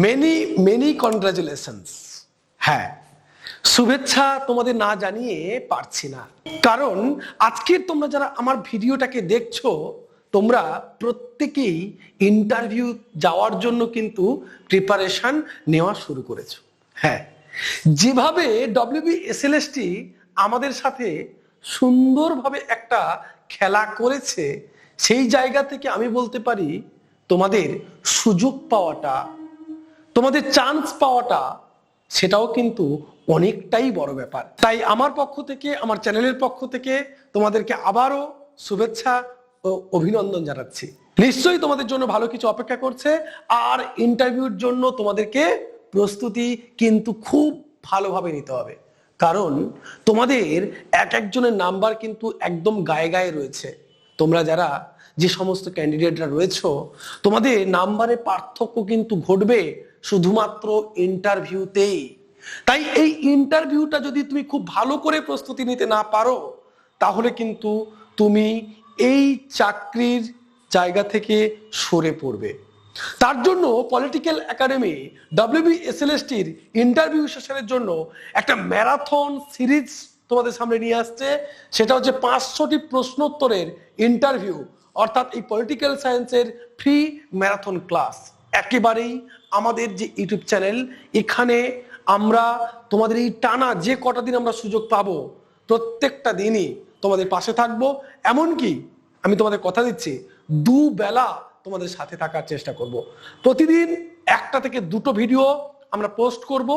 Many many congratulations হ্যাঁ। শুভেচ্ছা তোমাদের না জানিয়ে পারছি না। কারণ আজকে তোমরা যারা আমার ভিডিওটাকে দেখছ, তোমরা প্রত্যেকেই ইন্টারভিউ যাওয়ার জন্য কিন্তু প্রিপারেশন নেওয়া শুরু করেছ। হ্যাঁ। যেভাবে ডব্লিউবি এসএলএসটি আমাদের সাথে সুন্দরভাবে একটা খেলা করেছে, সেই জায়গা থেকে আমি বলতে পারি তোমাদের সুযোগ পাওয়াটা তোমাদের চান্স পাওয়াটা সেটাও কিন্তু অনেকটাই বড় ব্যাপার। তাই আমার পক্ষ থেকে, আমার চ্যানেলের পক্ষ থেকে তোমাদেরকে আবারও শুভেচ্ছা ও অভিনন্দন জানাচ্ছি। নিশ্চয়ই তোমাদের জন্য ভালো কিছু অপেক্ষা করছে আর ইন্টারভিউর জন্য তোমাদেরকে প্রস্তুতি কিন্তু খুব ভালোভাবে নিতে হবে। কারণ তোমাদের এক একজনের নাম্বার কিন্তু একদম গায়ে গায়ে রয়েছে। তোমরা যারা যে সমস্ত ক্যান্ডিডেটরা রয়েছো, তোমাদের নাম্বারে পার্থক্য কিন্তু ঘটবে শুধুমাত্র ইন্টারভিউতেই তাই এই ইন্টারভিউটা যদি তুমি খুব ভালো করে প্রস্তুতি নিতে না পারো, তাহলে কিন্তু তুমি এই চাকরির জায়গা থেকে সরে পড়বে। তার জন্য পলিটিক্যাল একাডেমি ডাব্লিউবি এসএলএসটির ইন্টারভিউ সেশনের জন্য একটা ম্যারাথন সিরিজ তোমাদের সামনে নিয়ে আসছে। সেটা হচ্ছে পাঁচশোটি প্রশ্নোত্তরের ইন্টারভিউ অর্থাৎ এই পলিটিক্যাল সায়েন্সের ফ্রি ম্যারাথন ক্লাস একেবারেই আমাদের যে ইউটিউব চ্যানেল, এখানে আমরা তোমাদের এই টানা যে কটা দিন আমরা সুযোগ পাবো, প্রত্যেকটা দিনই তোমাদের পাশে থাকব। এমনকি আমি তোমাদের কথা দিচ্ছি দু বেলা তোমাদের সাথে থাকার চেষ্টা করব। প্রতিদিন একটা থেকে দুটো ভিডিও আমরা পোস্ট করব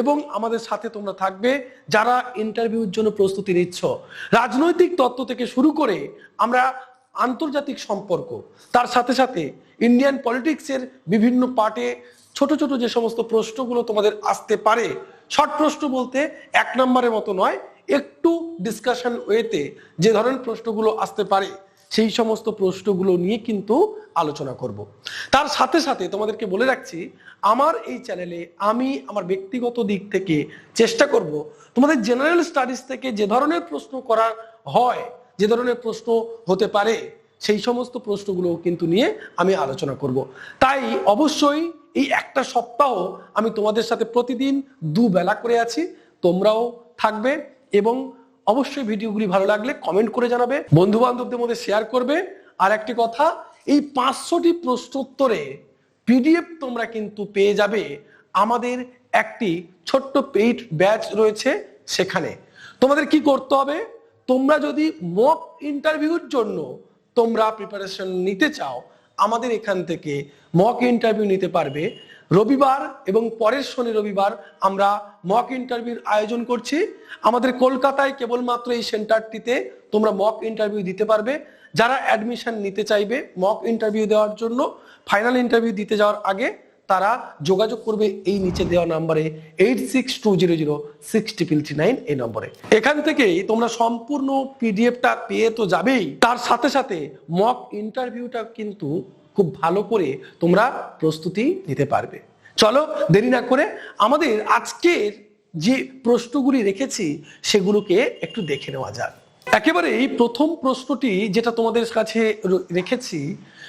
এবং আমাদের সাথে তোমরা থাকবে যারা ইন্টারভিউর জন্য প্রস্তুতি নিচ্ছ। রাজনৈতিক তত্ত্ব থেকে শুরু করে আমরা আন্তর্জাতিক সম্পর্ক। তার সাথে সাথে ইন্ডিয়ান পলিটিক্সের বিভিন্ন পার্টে ছোট ছোট যে সমস্ত প্রশ্নগুলো তোমাদের আসতে পারে শর্ট প্রশ্ন বলতে এক নম্বরের মতো নয়, একটু ডিসকাশন ওয়েতে যে ধরনের প্রশ্নগুলো আসতে পারে, সেই সমস্ত প্রশ্নগুলো নিয়ে কিন্তু আলোচনা করব। তার সাথে সাথে তোমাদেরকে বলে রাখছি, আমার এই চ্যানেলে আমি আমার ব্যক্তিগত দিক থেকে চেষ্টা করব তোমাদের জেনারেল স্টাডিজ থেকে যে ধরনের প্রশ্ন করা হয় যে ধরনের প্রশ্ন হতে পারে, সেই সমস্ত প্রশ্নগুলো কিন্তু নিয়ে আমি আলোচনা করব। তাই অবশ্যই এই একটা সপ্তাহ আমি তোমাদের সাথে প্রতিদিন দুবেলা করে আছি, তোমরাও থাকবে এবং অবশ্যই ভিডিওগুলি ভালো লাগলে কমেন্ট করে জানাবে বন্ধু বান্ধবদের মধ্যে শেয়ার করবে। আর একটি কথা, এই পাঁচশোটি প্রশ্নোত্তরে পিডিএফ তোমরা কিন্তু পেয়ে যাবে আমাদের একটি ছোট্ট পেইড ব্যাচ রয়েছে সেখানে। তোমাদের কি করতে হবে? তোমরা যদি মক ইন্টারভিউর জন্য তোমরা প্রিপারেশন নিতে চাও, আমাদের এখান থেকে মক ইন্টারভিউ নিতে পারবে। রবিবার এবং পরের শনি রবিবার আমরা মক ইন্টারভিউর আয়োজন করছি। আমাদের কলকাতায় কেবলমাত্র এই সেন্টারটিতে তোমরা মক ইন্টারভিউ দিতে পারবে। যারা অ্যাডমিশন নিতে চাইবে মক ইন্টারভিউ দেওয়ার জন্য ফাইনাল ইন্টারভিউ দিতে যাওয়ার আগে তারা যোগাযোগ করবে এই নিচে দেওয়া নম্বরে eight six two zero zero nine এই নম্বরে। এখান থেকেই তোমরা সম্পূর্ণ পিডিএফটা পেয়ে তো যাবেই। তার সাথে সাথে মক ইন্টারভিউটা কিন্তু খুব ভালো করে তোমরা প্রস্তুতি নিতে পারবে। চলো দেরি না করে আমাদের আজকের যে প্রশ্নগুলি রেখেছি সেগুলোকে একটু দেখে নেওয়া যাক। একেবারে প্রথম প্রশ্নটি যেটা তোমাদের কাছে রেখেছি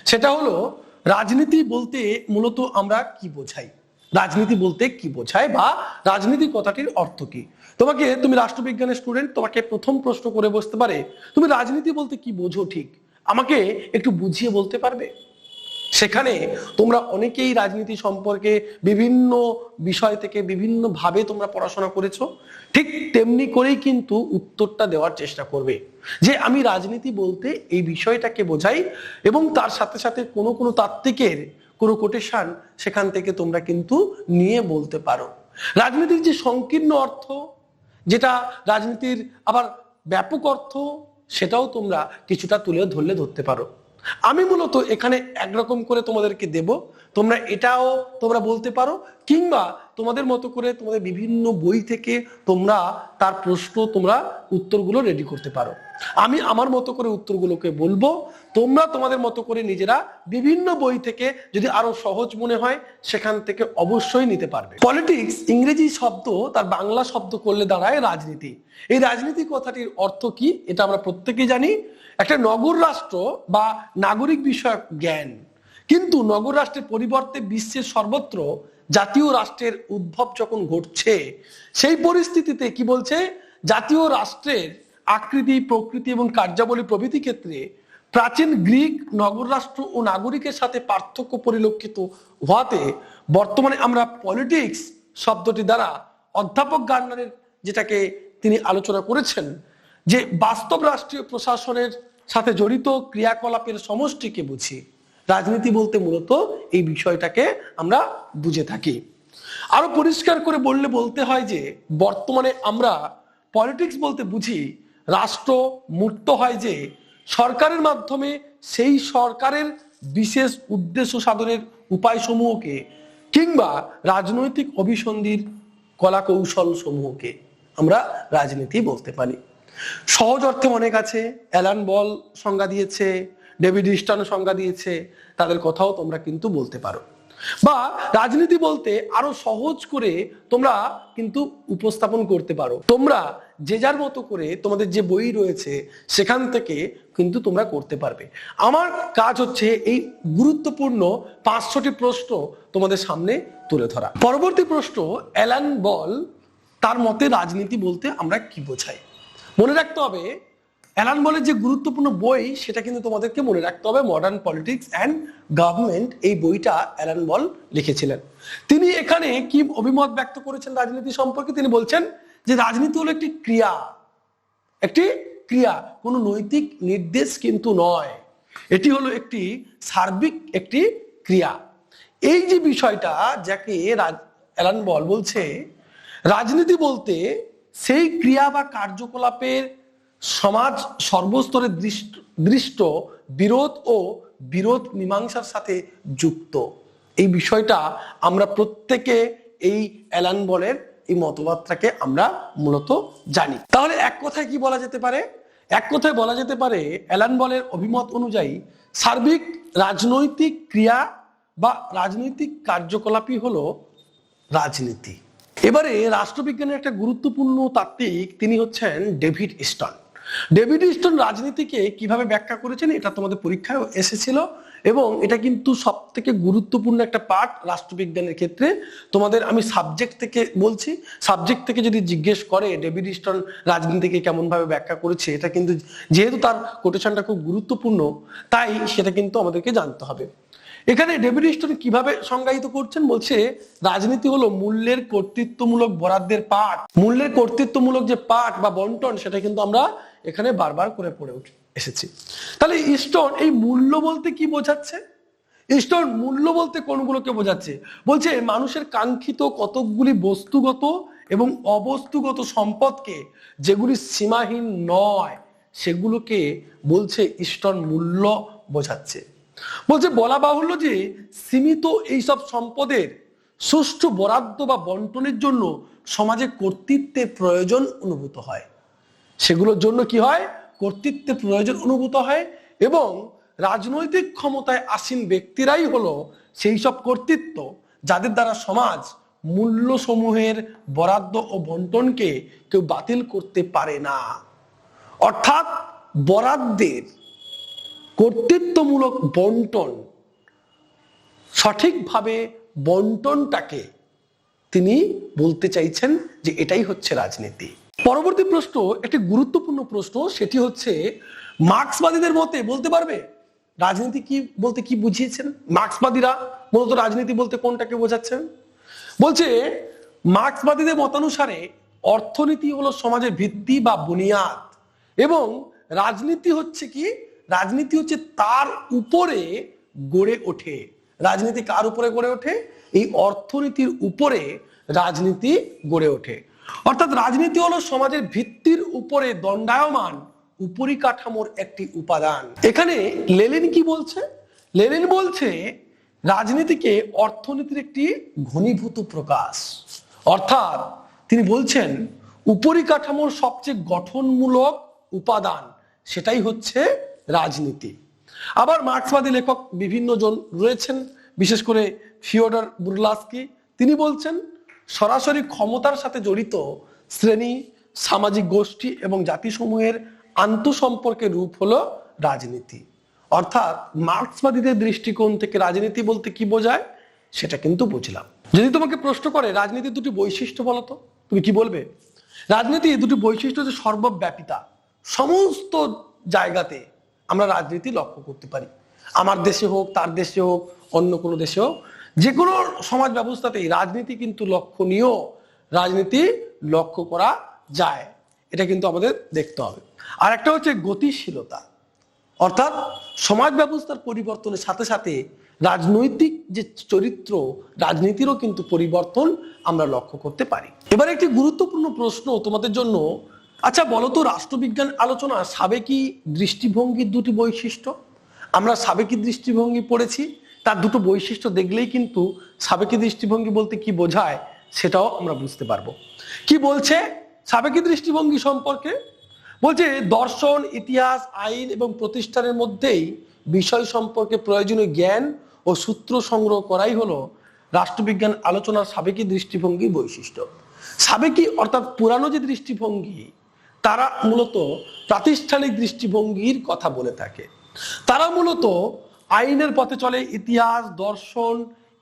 সেটা হলো রাজনীতি বলতে মূলত আমরা কি বোঝাই? রাজনীতি বলতে কি বোঝায় বা রাজনীতি কথাটির অর্থ কি? তোমাকে, তুমি রাষ্ট্রবিজ্ঞানের স্টুডেন্ট তোমাকে প্রথম প্রশ্ন করে বসতে পারে, তুমি রাজনীতি বলতে কি বোঝো ঠিক? আমাকে একটু বুঝিয়ে বলতে পারবে? সেখানে তোমরা অনেকেই রাজনীতি সম্পর্কে বিভিন্ন বিষয় থেকে বিভিন্ন ভাবে তোমরা পড়াশোনা করেছ, ঠিক তেমনি করেই কিন্তু উত্তরটা দেওয়ার চেষ্টা করবে। যে আমি রাজনীতি বলতে এই বিষয়টাকে বোঝাই এবং তার সাথে সাথে কোনো কোনো তাত্ত্বিকের কোনো কোটেশন সেখান থেকে তোমরা কিন্তু নিয়ে বলতে পারো। রাজনীতির যে সংকীর্ণ অর্থ, যেটা রাজনীতির আবার ব্যাপক অর্থ, সেটাও তোমরা কিছুটা তুলে ধরলে ধরতে পারো। আমি মূলত এখানে একরকম করে তোমাদেরকে দেব। তোমরা এটাও তোমরা বলতে পারো কিংবা তোমাদের মতো করে তোমাদের বিভিন্ন বই থেকে তোমরা তার প্রশ্ন, তোমরা উত্তরগুলো রেডি করতে পারো। আমি আমার মতো করে উত্তরগুলোকে বলব। তোমরা তোমাদের মতো করে নিজেরা বিভিন্ন বই থেকে যদি আরও সহজ মনে হয়, সেখান থেকে অবশ্যই নিতে পারবে। পলিটিক্স ইংরেজি শব্দ, তার বাংলা শব্দ করলে দাঁড়ায় রাজনীতি। এই রাজনীতি কথাটির অর্থ কি, এটা আমরা প্রত্যেকেই জানি। একটা নগর রাষ্ট্র বা নাগরিক বিষয়ক জ্ঞান। কিন্তু নগর রাষ্ট্রের পরিবর্তে বিশ্বের সর্বত্র জাতীয় রাষ্ট্রের উদ্ভব যখন ঘটছে, সেই পরিস্থিতিতে কি বলছে? জাতীয় রাষ্ট্রের আকৃতি, প্রকৃতি এবং কার্যাবলী প্রভৃতি ক্ষেত্রে প্রাচীন গ্রিক নগর রাষ্ট্র ও নাগরিকের সাথে পার্থক্য পরিলক্ষিত হওয়াতে বর্তমানে আমরা পলিটিক্স শব্দটি দ্বারা অধ্যাপক গার্নারের যেটাকে তিনি আলোচনা করেছেন, যে বাস্তব রাষ্ট্রীয় প্রশাসনের সাথে জড়িত ক্রিয়াকলাপের সমষ্টিকে বুঝি। রাজনীতি বলতে মূলত এই বিষয়টাকে আমরা বুঝে থাকি। আরও পরিষ্কার করে বললে বলতে হয় যে, বর্তমানে আমরা পলিটিক্স বলতে বুঝি, রাষ্ট্র মূর্ত হয় যে, সরকারের মাধ্যমে সেই সরকারের বিশেষ উদ্দেশ্য সাধনের উপায়সমূহকে কিংবা রাজনৈতিক অভিসন্ধির কলা কৌশল সমূহকে আমরা রাজনীতি বলতে পারি। সহজ অর্থে অনেক আছে, অ্যালান বল সংজ্ঞা দিয়েছে ডেভিড ইস্টান সংজ্ঞা দিয়েছে, তাদের কথাও তোমরা কিন্তু বলতে পারো। বা রাজনীতি বলতে আরও সহজ করে তোমরা কিন্তু উপস্থাপন করতে পারো। তোমরা যে যার মতো করে তোমাদের যে বই রয়েছে, সেখান থেকে কিন্তু তোমরা করতে পারবে। আমার কাজ হচ্ছে এই গুরুত্বপূর্ণ পাঁচশোটি প্রশ্ন তোমাদের সামনে তুলে ধরা। পরবর্তী প্রশ্ন, অ্যালান বল তার মতে রাজনীতি বলতে আমরা কি বোঝাই? মনে রাখতে হবে অ্যালান বলের যে গুরুত্বপূর্ণ বই, সেটা কিন্তু তোমাদেরকে মনে রাখতে হবে। মডার্ন পলিটিক্স অ্যান্ড গভর্নমেন্ট এই বইটা অ্যালান বল লিখেছিলেন। তিনি এখানে কি অভিমত ব্যক্ত করেছেন রাজনীতি সম্পর্কে? তিনি বলছেন যে রাজনীতি হলো একটি ক্রিয়া। একটি ক্রিয়া। কোনো নৈতিক নির্দেশ কিন্তু নয়। এটি হলো একটি সার্বিক একটি ক্রিয়া। এই যে বিষয়টা যাকে অ্যালান বল বলছে, রাজনীতি বলতে সেই ক্রিয়া বা কার্যকলাপের সমাজ সর্বস্তরে দৃষ্ট দৃষ্ট, বিরোধ ও বিরোধ মীমাংসার সাথে যুক্ত। এই বিষয়টা আমরা প্রত্যেকে এই অ্যালান বলের এই মতবাদটাকে আমরা মূলত জানি। তাহলে এক কথায় কি বলা যেতে পারে? এক কথায় বলা যেতে পারে, অ্যালান বলের অভিমত অনুযায়ী সার্বিক রাজনৈতিক ক্রিয়া বা রাজনৈতিক কার্যকলাপই হলো রাজনীতি। এবারে রাষ্ট্রবিজ্ঞানের একটা গুরুত্বপূর্ণ তাত্ত্বিক তিনি হচ্ছেন ডেভিড ইস্টন ডেভিড ইস্টন রাজনীতিকে কীভাবে ব্যাখ্যা করেছেন এটা তোমাদের পরীক্ষায় এসেছিল এবং এটা কিন্তু সব থেকে গুরুত্বপূর্ণ একটা পার্ট রাষ্ট্রবিজ্ঞানের ক্ষেত্রে। তোমাদের আমি সাবজেক্ট থেকে বলছি সাবজেক্ট থেকে যদি জিজ্ঞেস করে ডেভিড ইস্টন রাজনীতিকে কেমন ভাবে ব্যাখ্যা করেছে, এটা কিন্তু যেহেতু তার কোটেশনটা খুব গুরুত্বপূর্ণ, তাই সেটা কিন্তু আমাদেরকে জানতে হবে। এখানে ডেভিড স্টোন কীভাবে সংজ্ঞায়িত করছেন? বলছে, রাজনীতি হলো মূল্যের কর্তৃত্বমূলক বরাদ্দের পাঠ। মূল্যের কর্তৃত্বমূলক যে পাঠ বা বন্টন, সেটা কিন্তু আমরা এখানে বারবার করে পড়ে উঠে, এসেছি। তাহলে ইস্টন, এই মূল্য বলতে কি বোঝাচ্ছে? ইস্টন, মূল্য বলতে কোনগুলোকে বোঝাচ্ছে? বলছে, মানুষের কাঙ্ক্ষিত কতকগুলি বস্তুগত এবং অবস্তুগত সম্পদকে যেগুলি সীমাহীন নয়, সেগুলোকে বলছে ইস্টন মূল্য বোঝাচ্ছে। বলছে, বলা বাহুল্য যে সীমিত এইসব সম্পদের সুষ্ঠু বরাদ্দ বা বন্টনের জন্য সমাজে কর্তৃত্বের প্রয়োজন অনুভূত হয়। সেগুলোর জন্য কি হয়? কর্তৃত্বের প্রয়োজন অনুভূত হয় এবং রাজনৈতিক ক্ষমতায় আসীন ব্যক্তিরাই হলো সেই সব কর্তৃত্ব যাদের দ্বারা সমাজ মূল্যসমূহের বরাদ্দ ও বন্টনকে কেউ বাতিল করতে পারে না। অর্থাৎ বরাদ্দের কর্তৃত্বমূলক বন্টন, সঠিকভাবে বন্টনটাকে তিনি বলতে চাইছেন যে এটাই হচ্ছে রাজনীতি। পরবর্তী প্রশ্ন, একটি গুরুত্বপূর্ণ প্রশ্ন, সেটি হচ্ছে, মার্ক্সবাদীদের মতে বলতে পারবে? রাজনীতি কি বলতে কি বুঝিয়েছেন? মার্ক্সবাদীরা মূলত রাজনীতি বলতে কোনটাকে বোঝাচ্ছেন? বলছে, মার্ক্সবাদীদের মতানুসারে অর্থনীতি হলো সমাজের ভিত্তি বা বুনিয়াদ এবং রাজনীতি হচ্ছে কি রাজনীতি হচ্ছে তার উপরে গড়ে ওঠে। রাজনীতি কার উপরে গড়ে ওঠে? এই অর্থনীতির উপরে রাজনীতি গড়ে ওঠে। অর্থাৎ রাজনীতি হলো সমাজের ভিত্তির উপরে দণ্ডায়মান, উপরিকাঠামোর একটি উপাদান। এখানে লেলিন কি বলছে? লেনিন বলছে, রাজনীতিকে অর্থনীতির একটি ঘনীভূত প্রকাশ। অর্থাৎ তিনি বলছেন, উপরিকাঠামোর সবচেয়ে গঠনমূলক উপাদান সেটাই হচ্ছে রাজনীতি। আবার মার্ক্সবাদী লেখক বিভিন্ন জন রয়েছেন, বিশেষ করে ফিওডর বুরলাস্কি। তিনি বলছেন, সরাসরি ক্ষমতার সাথে জড়িত শ্রেণি, সামাজিক গোষ্ঠী এবং জাতিসমূহের আন্তঃসম্পর্কের রূপ হলো রাজনীতি। অর্থাৎ মার্ক্সবাদীদের দৃষ্টিকোণ থেকে রাজনীতি বলতে কি বোঝায়, সেটা কিন্তু বুঝলাম। যদি তোমাকে প্রশ্ন করে, রাজনীতি দুটি বৈশিষ্ট্য বলো তো, তুমি কি বলবে? রাজনীতি দুটি বৈশিষ্ট্য হচ্ছে সর্বব্যাপিতা। সমস্ত জায়গাতে আমরা রাজনীতি লক্ষ্য করতে পারি। আমার দেশে হোক, তার দেশে হোক, অন্য কোনো দেশে হোক যে কোনো সমাজ ব্যবস্থাতেই রাজনীতি কিন্তু লক্ষণীয়। রাজনীতি লক্ষ্য করা যায়। এটা কিন্তু আমাদের দেখতে হবে। আর একটা হচ্ছে গতিশীলতা। অর্থাৎ সমাজ ব্যবস্থার পরিবর্তনের সাথে সাথে রাজনৈতিক যে চরিত্র, রাজনীতিরও কিন্তু পরিবর্তন আমরা লক্ষ্য করতে পারি। এবার একটি গুরুত্বপূর্ণ প্রশ্ন তোমাদের জন্য আচ্ছা বলো তো রাষ্ট্রবিজ্ঞান আলোচনা সাবেকি দৃষ্টিভঙ্গির দুটি বৈশিষ্ট্য? আমরা সাবেকি দৃষ্টিভঙ্গি পড়েছি, তার দুটো বৈশিষ্ট্য দেখলেই কিন্তু সাবেকি দৃষ্টিভঙ্গি বলতে কি বোঝায় সেটাও আমরা বুঝতে পারব। কি বলছে সাবেকি দৃষ্টিভঙ্গি সম্পর্কে? বলছে, দর্শন, ইতিহাস, আইন এবং প্রতিষ্ঠানের মধ্যেই বিষয় সম্পর্কে প্রয়োজনীয় জ্ঞান ও সূত্র সংগ্রহ করাই হলো রাষ্ট্রবিজ্ঞান আলোচনার সাবেকি দৃষ্টিভঙ্গির বৈশিষ্ট্য। সাবেকি অর্থাৎ পুরানো যে দৃষ্টিভঙ্গি তারা মূলত প্রাতিষ্ঠানিক দৃষ্টিভঙ্গির কথা বলে থাকে। তারা মূলত আইনের পথে চলে, ইতিহাস, দর্শন,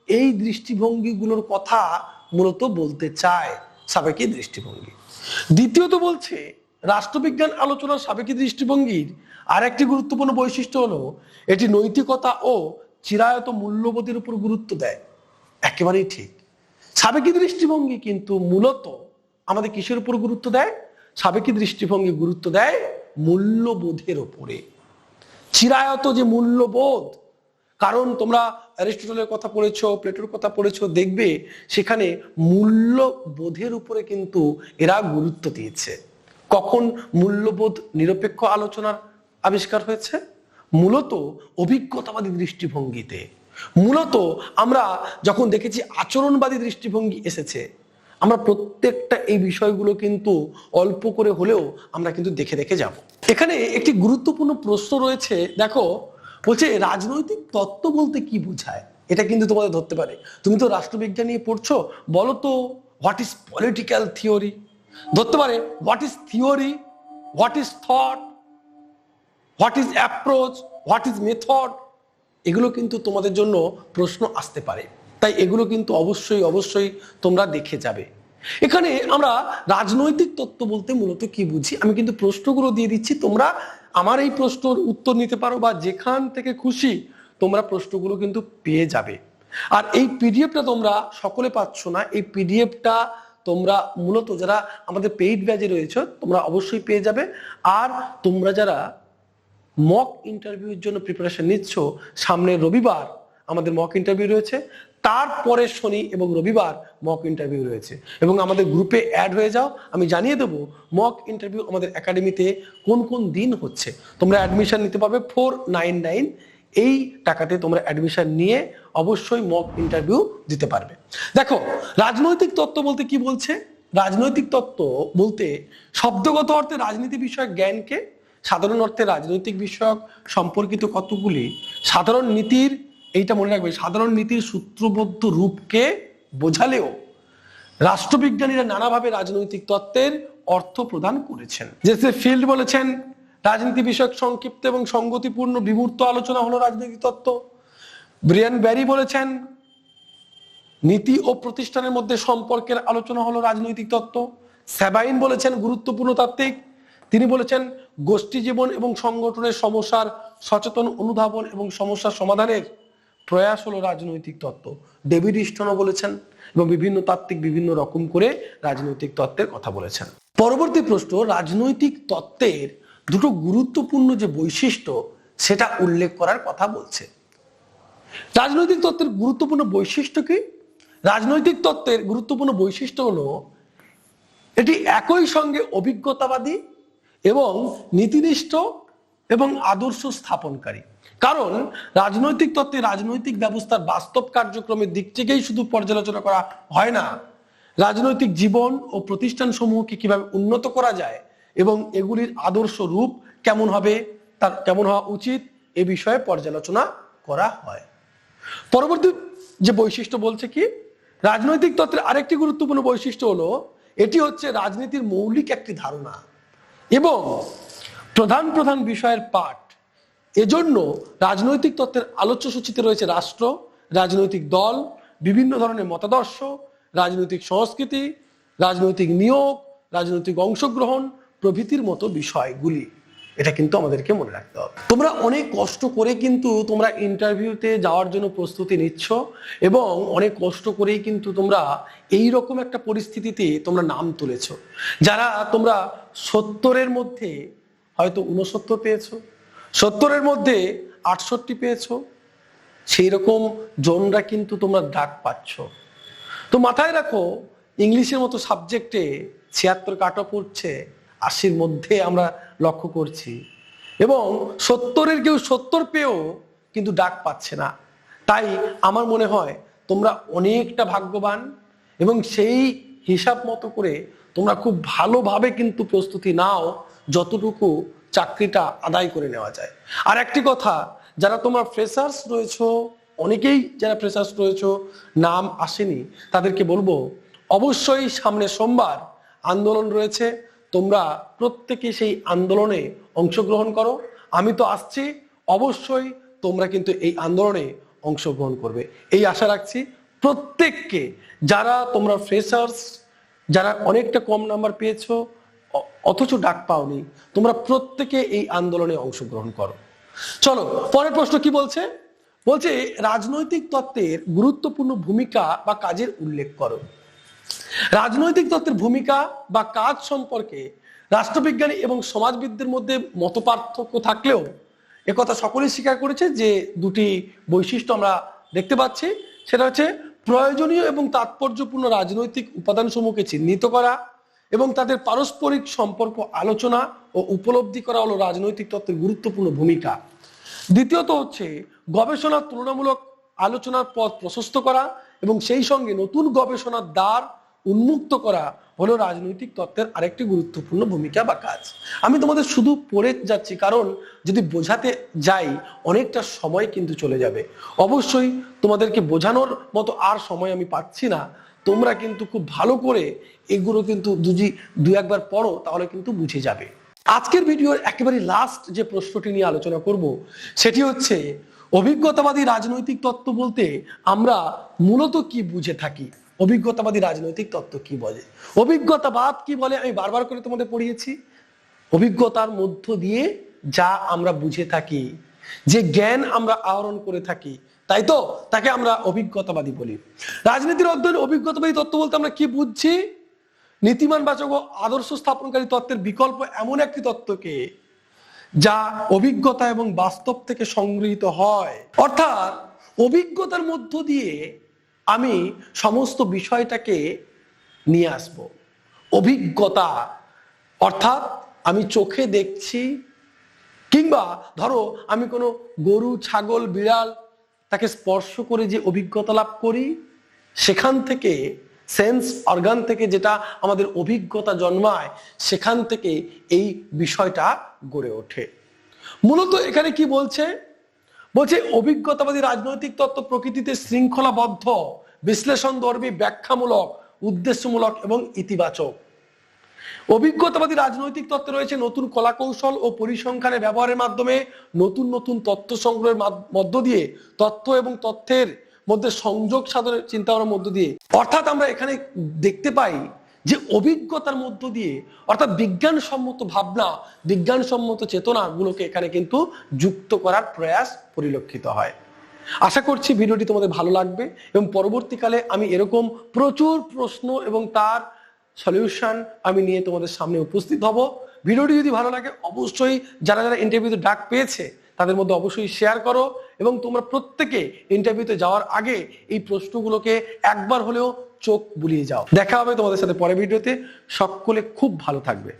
এই দৃষ্টিভঙ্গিগুলোর কথা মূলত বলতে চায় সাবেকি দৃষ্টিভঙ্গি। দ্বিতীয়ত বলছে, রাষ্ট্রবিজ্ঞান আলোচনার সাবেকি দৃষ্টিভঙ্গির আর একটি গুরুত্বপূর্ণ বৈশিষ্ট্য হলো, এটি নৈতিকতা ও চিরায়ত মূল্যবোধের উপর গুরুত্ব দেয়। একেবারেই ঠিক। সাবেকি দৃষ্টিভঙ্গি কিন্তু মূলত আমাদের কিসের উপর গুরুত্ব দেয়? সাবেকি দৃষ্টিভঙ্গি গুরুত্ব দেয় মূল্যবোধের ওপরে। চিরায়ত যে মূল্যবোধ, কারণ তোমরা অ্যারিস্টটলের কথা পড়েছো, প্লেটোর কথা পড়েছো, দেখবে সেখানে মূল্যবোধের উপরে কিন্তু এরা গুরুত্ব দিয়েছে। কখন মূল্যবোধ নিরপেক্ষ আলোচনার আবিষ্কার হয়েছে? মূলত অভিজ্ঞতাবাদী দৃষ্টিভঙ্গিতে। মূলত আমরা যখন দেখেছি আচরণবাদী দৃষ্টিভঙ্গি এসেছে আমরা প্রত্যেকটা এই বিষয়গুলো কিন্তু অল্প করে হলেও আমরা কিন্তু দেখে দেখে যাব। এখানে একটি গুরুত্বপূর্ণ প্রশ্ন রয়েছে, দেখো, বলছে রাজনৈতিক তত্ত্ব বলতে কি বোঝায়? এটা কিন্তু তোমাদের ধরতে পারে। তুমি তো রাষ্ট্রবিজ্ঞান নিয়ে পড়ছো, বলো তো হোয়াট ইজ পলিটিক্যাল থিওরি ধরতে পারে what is theory what is thought what is approach what is method এগুলো কিন্তু তোমাদের জন্য প্রশ্ন আসতে পারে। তাই এগুলো কিন্তু অবশ্যই অবশ্যই তোমরা দেখে যাবে। এখানে আমরা রাজনৈতিক তত্ত্ব বলতে মূলত কি বুঝি? আমি কিন্তু প্রশ্নগুলো দিয়ে দিচ্ছি, তোমরা আমার এই প্রশ্নর উত্তর নিতে পারো বা যেখান থেকে খুশি তোমরা প্রশ্নগুলো কিন্তু পেয়ে যাবে। আর এই পিডিএফটা তোমরা সকলে পাচ্ছ না, এই পিডিএফটা তোমরা মূলত যারা আমাদের পেইড ব্যাজে রয়েছে, তোমরা অবশ্যই পেয়ে যাবে। আর তোমরা যারা মক ইন্টারভিউর জন্য প্রিপারেশন নিচ্ছ, সামনে রবিবার আমাদের মক ইন্টারভিউ রয়েছে। তারপরে শনি এবং রবিবার মক ইন্টারভিউ রয়েছে। এবং আমাদের গ্রুপে অ্যাড হয়ে যাও, আমি জানিয়ে দেবো মক ইন্টারভিউ আমাদের একাডেমিতে কোন কোন দিন হচ্ছে। তোমরা অ্যাডমিশন নিতে পারবে ফোর নাইন নাইন এই টাকাতে তোমরা অ্যাডমিশন নিয়ে অবশ্যই মক ইন্টারভিউ দিতে পারবে। দেখো, রাজনৈতিক তত্ত্ব বলতে কি বলছে? রাজনৈতিক তত্ত্ব বলতে শব্দগত অর্থে রাজনীতি বিষয়ক জ্ঞানকে, সাধারণ অর্থে রাজনৈতিক বিষয়ক সম্পর্কিত কতগুলি, সাধারণ নীতির এইটা মনে রাখবে, সাধারণ নীতির সূত্রবদ্ধ রূপকে বোঝালেও রাষ্ট্রবিজ্ঞানীরা নানাভাবে রাজনৈতিক তত্ত্বের অর্থ প্রদান করেছেন। জেসে ফিল্ড বলেছেন, রাজনীতি বিষয়ক সংক্ষিপ্ত এবং সঙ্গতিপূর্ণ বিমূর্ত আলোচনা হলো রাজনৈতিক তত্ত্ব। ব্রিয়ান ব্যারি বলেছেন, নীতি ও প্রতিষ্ঠানের মধ্যে সম্পর্কের আলোচনা হলো রাজনৈতিক তত্ত্ব। স্যাবাইন বলেছেন, গুরুত্বপূর্ণ তাত্ত্বিক। তিনি বলেছেন, গোষ্ঠী জীবন এবং সংগঠনের সমস্যার সচেতন অনুধাবন এবং সমস্যার সমাধানের প্রয়াস হলো রাজনৈতিক তত্ত্ব। ডেভিড ইস্টনও বলেছেন এবং বিভিন্ন তাত্ত্বিক বিভিন্ন রকম করে রাজনৈতিক তত্ত্বের কথা বলেছেন। পরবর্তী প্রশ্ন, রাজনৈতিক তত্ত্বের দুটো গুরুত্বপূর্ণ যে বৈশিষ্ট্য সেটা উল্লেখ করার কথা বলছে। রাজনৈতিক তত্ত্বের গুরুত্বপূর্ণ বৈশিষ্ট্য কি? রাজনৈতিক তত্ত্বের গুরুত্বপূর্ণ বৈশিষ্ট্য হলো এটি একই সঙ্গে অভিজ্ঞতাবাদী এবং নীতিনিষ্ঠ এবং আদর্শ স্থাপনকারী। কারণ রাজনৈতিক তত্ত্বে রাজনৈতিক ব্যবস্থার বাস্তব কার্যক্রমের দিক থেকেই শুধু পর্যালোচনা করা হয় না। রাজনৈতিক জীবন ও প্রতিষ্ঠান সমূহকে কীভাবে উন্নত করা যায় এবং এগুলির আদর্শ রূপ কেমন হবে, তার কেমন হওয়া উচিত, এ বিষয়ে পর্যালোচনা করা হয়। পরবর্তী যে বৈশিষ্ট্য বলছে কি, রাজনৈতিক তত্ত্বের আরেকটি গুরুত্বপূর্ণ বৈশিষ্ট্য হলো, এটি হচ্ছে রাজনীতির মৌলিক একটি ধারণা এবং প্রধান প্রধান বিষয়ের পাঠ এজন্য রাজনৈতিক তত্ত্বের আলোচ্য সূচিতে রয়েছে রাষ্ট্র, রাজনৈতিক দল, বিভিন্ন ধরনের মতাদর্শ, রাজনৈতিক সংস্কৃতি, রাজনৈতিক নিয়োগ, রাজনৈতিক অংশগ্রহণ প্রভৃতির মতো বিষয়গুলি। এটা কিন্তু আমাদেরকে মনে রাখতে হবে। তোমরা অনেক কষ্ট করে কিন্তু তোমরা ইন্টারভিউতে যাওয়ার জন্য প্রস্তুতি নিচ্ছ এবং অনেক কষ্ট করেই কিন্তু তোমরা এই রকম একটা পরিস্থিতিতে তোমরা নাম তুলেছ। যারা তোমরা সত্তরের মধ্যে হয়তো উনসত্তর পেয়েছ সত্তরের মধ্যে আটষট্টি পেয়েছ। সেই রকম জনরা কিন্তু তোমরা ডাক পাচ্ছ। তো মাথায় রাখো, ইংলিশের মতো সাবজেক্টে ছিয়াত্তর কাটা পড়ছে আশির মধ্যে আমরা লক্ষ্য করছি। এবং সত্তরের কেউ সত্তর পেয়েও কিন্তু ডাক পাচ্ছে না। তাই আমার মনে হয় তোমরা অনেকটা ভাগ্যবান এবং সেই হিসাব মতো করে তোমরা খুব ভালোভাবে কিন্তু প্রস্তুতি নাও, যতটুকু চাকরিটা আদায় করে নেওয়া যায়। আর একটি কথা, যারা তোমরা ফ্রেশার্স রয়েছো, অনেকেই যারা ফ্রেশার্স রয়েছো, নাম আসেনি, তাদেরকে বলব, অবশ্যই সামনে সোমবার আন্দোলন রয়েছে, তোমরা প্রত্যেকে সেই আন্দোলনে অংশগ্রহণ করো। আমি তো আসছি, অবশ্যই তোমরা কিন্তু এই আন্দোলনে অংশগ্রহণ করবে। এই আশা রাখছি, প্রত্যেককে, যারা তোমরা ফ্রেশার্স যারা অনেকটা কম নাম্বার পেয়েছ অথচ ডাক পাওনি। তোমরা প্রত্যেকে এই আন্দোলনে অংশগ্রহণ করো। চলো, পরের প্রশ্ন কি বলছে? বলছে, রাজনৈতিক তত্ত্বের গুরুত্বপূর্ণ ভূমিকা বা কাজের উল্লেখ করো। রাজনৈতিক তত্ত্বের ভূমিকা বা কাজ সম্পর্কে রাষ্ট্রবিজ্ঞানী এবং সমাজবিদদের মধ্যে মতপার্থক্য থাকলেও একথা সকলেই স্বীকার করেছে যে দুটি বৈশিষ্ট্য আমরা দেখতে পাচ্ছি। সেটা হচ্ছে, প্রয়োজনীয় এবং তাৎপর্যপূর্ণ রাজনৈতিক উপাদানসমূহকে চিহ্নিত করা এবং তাদের পারস্পরিক সম্পর্ক, আলোচনা ও উপলব্ধি করা হলো রাজনৈতিক তত্ত্বের গুরুত্বপূর্ণ ভূমিকা। দ্বিতীয়ত হচ্ছে গবেষণার তুলনামূলক আলোচনার পথ প্রশস্ত করা এবং সেই সঙ্গে নতুন গবেষণার দ্বার উন্মুক্ত করা হলো রাজনৈতিক তত্ত্বের আরেকটি গুরুত্বপূর্ণ ভূমিকা বা কাজ। আমি তোমাদের শুধু পড়ে যাচ্ছি কারণ যদি বোঝাতে যাই অনেকটা সময় কিন্তু চলে যাবে। অবশ্যই তোমাদেরকে বোঝানোর মতো আর সময় আমি পাচ্ছি না। তোমরা কিন্তু খুব ভালো করে এগুলো কিন্তু দুজি দু একবার পড়ো, তাহলে কিন্তু বুঝে যাবে। আজকের ভিডিওর একেবারে লাস্ট যে প্রশ্নটি নিয়ে আলোচনা করব, সেটি হচ্ছে, অভিজ্ঞতাবাদী রাজনৈতিক তত্ত্ব বলতে আমরা মূলত কি বুঝে থাকি? অভিজ্ঞতাবাদী রাজনৈতিক তত্ত্ব কি বলে? অভিজ্ঞতাবাদ কি বলে? আমি বারবার করে তোমাদের পড়িয়েছি। অভিজ্ঞতার মধ্য দিয়ে যা আমরা বুঝে থাকি, যে জ্ঞান আমরা আহরণ করে থাকি তাই তো? তাকে আমরা অভিজ্ঞতাবাদী বলি। রাজনীতির অধ্যয়ন অভিজ্ঞতাবাদী তত্ত্ব বলতে আমরা কি বুঝছি? নীতিমান বাচক ও আদর্শ স্থাপনকারী তত্ত্বের বিকল্প এমন একটি তত্ত্বকে যা অভিজ্ঞতা এবং বাস্তব থেকে সংগৃহীত হয়। অর্থাৎ অভিজ্ঞতার মধ্য দিয়ে আমি সমস্ত বিষয়টাকে নিয়ে আসব। অভিজ্ঞতা অর্থাৎ আমি চোখে দেখছি কিংবা ধরো আমি কোনো গরু, ছাগল, বিড়াল তাকে স্পর্শ করে যে অভিজ্ঞতা লাভ করি, সেখান থেকে সেন্স অর্গান থেকে যেটা আমাদের অভিজ্ঞতা জন্মায়, সেখান থেকে এই বিষয়টা গড়ে ওঠে। মূলত এখানে কি বলছে? বলছে অভিজ্ঞতাবাদী রাজনৈতিক তত্ত্ব প্রকৃতিতে শৃঙ্খলাবদ্ধ, বিশ্লেষণ ধর্মী, ব্যাখ্যামূলক, উদ্দেশ্যমূলক এবং ইতিবাচক। অভিজ্ঞতাবাদী রাজনৈতিক তত্ত্বে রয়েছে নতুন কলাকৌশল ও পরিসংখ্যানের ব্যবহারের মাধ্যমে নতুন নতুন তথ্য সংগ্রহের মধ্য দিয়ে তথ্য এবং তথ্যের মধ্যে সংযোগ সাধনের চিন্তাভাবনার মধ্য দিয়ে। অর্থাৎ আমরা এখানে দেখতে পাই যে অভিজ্ঞতার মধ্য দিয়ে, অর্থাৎ বিজ্ঞানসম্মত ভাবনা, বিজ্ঞানসম্মত চেতনা গুলোকে এখানে কিন্তু যুক্ত করার প্রয়াস পরিলক্ষিত হয়। আশা করছি ভিডিওটি তোমাদের ভালো লাগবে এবং পরবর্তীকালে আমি এরকম প্রচুর প্রশ্ন এবং তার সলিউশন আমি নিয়ে তোমাদের সামনে উপস্থিত হব। ভিডিওটি যদি ভালো লাগে, অবশ্যই যারা যারা ইন্টারভিউতে ডাক পেয়েছে, তাদের মধ্যে অবশ্যই শেয়ার করো এবং তোমরা প্রত্যেকে ইন্টারভিউতে যাওয়ার আগে এই প্রশ্নগুলোকে একবার হলেও চোখ বুলিয়ে যাও। দেখা হবে তোমাদের সাথে পরে ভিডিওতে। সকলে খুব ভালো থাকবে।